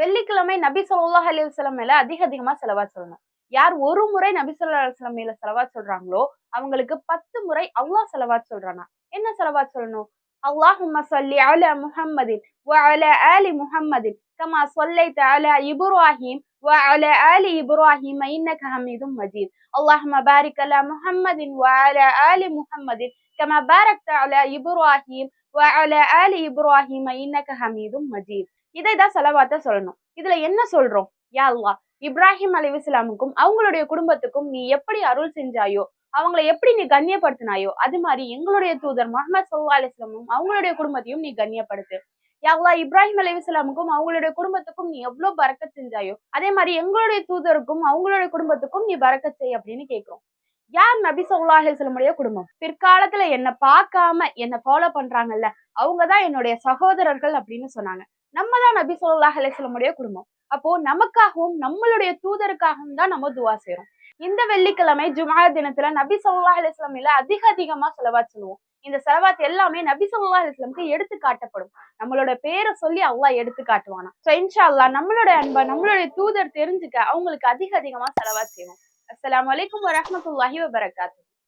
வெள்ளிக்கிழமை நபி ஸல்லல்லாஹு அலைஹி வஸல்லம் மேல அதிக அதிகமா செலவா சொல்லணும் யார் ஒரு முறை நபி ஸல்லல்லாஹு அலைஹி வஸல்லம் மேல செலவா சொல்றாங்களோ அவங்களுக்கு பத்து முறை அல்லாஹ் செலவாத் சொல்றானா என்ன செலவாத் சொல்லணும் அல்லாஹும்ம ஸல்லி அலா முஹம்மதின் وعلى آل محمد كما صليت على إبراهيم وعلى آل إبراهيم إنك حميد مجيد اللهم بارك على محمد وعلى آل محمد كما باركت على إبراهيم وعلى آل إبراهيم إنك حميد مجيد இதை தான் செலவாத்த சொல்லணும் இதுல என்ன சொல்றோம் யா அல்லாஹ் இப்ராஹிம் அலைவிஸ்லாமுக்கும் அவங்களுடைய குடும்பத்துக்கும் நீ எப்படி அருள் செஞ்சாயோ அவங்களை எப்படி நீ கண்ணியப்படுத்தினாயோ அது மாதிரி எங்களுடைய தூதர் முகமது சல்லா அலிஸ்லாமும் அவங்களுடைய குடும்பத்தையும் நீ கண்ணியப்படுத்து யா இப்ராஹிம் அலைவிஸ்லாமுக்கும் அவங்களுடைய குடும்பத்துக்கும் நீ எவ்வளவு பறக்க செஞ்சாயோ அதே மாதிரி எங்களுடைய தூதருக்கும் அவங்களுடைய குடும்பத்துக்கும் நீ பறக்க செய் அப்படின்னு கேட்கிறோம் யார் நபி சவுல்லா அலிஸ்லமுடைய குடும்பம்? பிற்காலத்துல என்ன பார்க்காம என்னை ஃபாலோ பண்றாங்கல்ல அவங்கதான் என்னுடைய சகோதரர்கள் அப்படின்னு சொன்னாங்க. நம்ம தான் நபி சவுல்லா அலிஸ்லமுடைய குடும்பம். அப்போ நமக்காகவும் நம்மளுடைய தூதருக்காகவும் தான் நம்ம துவா செய்யறோம் இந்த வெள்ளிக்கிழமை ஜுமா தினத்துல நபி சொல்லா அலிஸ்லாமில அதிக அதிகமா செலவாத் சொல்லுவோம். இந்த செலவாத் எல்லாமே நபி சொல்லா அலிஸ்லாமுக்கு எடுத்து காட்டப்படும். நம்மளோட பேரை சொல்லி அல்லாஹ் எடுத்து காட்டுவானா. சோ இன்ஷா அல்லாஹ் நம்மளோட அன்பை நம்மளுடைய தூதர் தெரிஞ்சுக்க அவங்களுக்கு அதிக அதிகமா செலவாத் செய்வோம். அஸ்லாம் வலைக்கம் வரமத்துல்லாஹி வபரகாத்து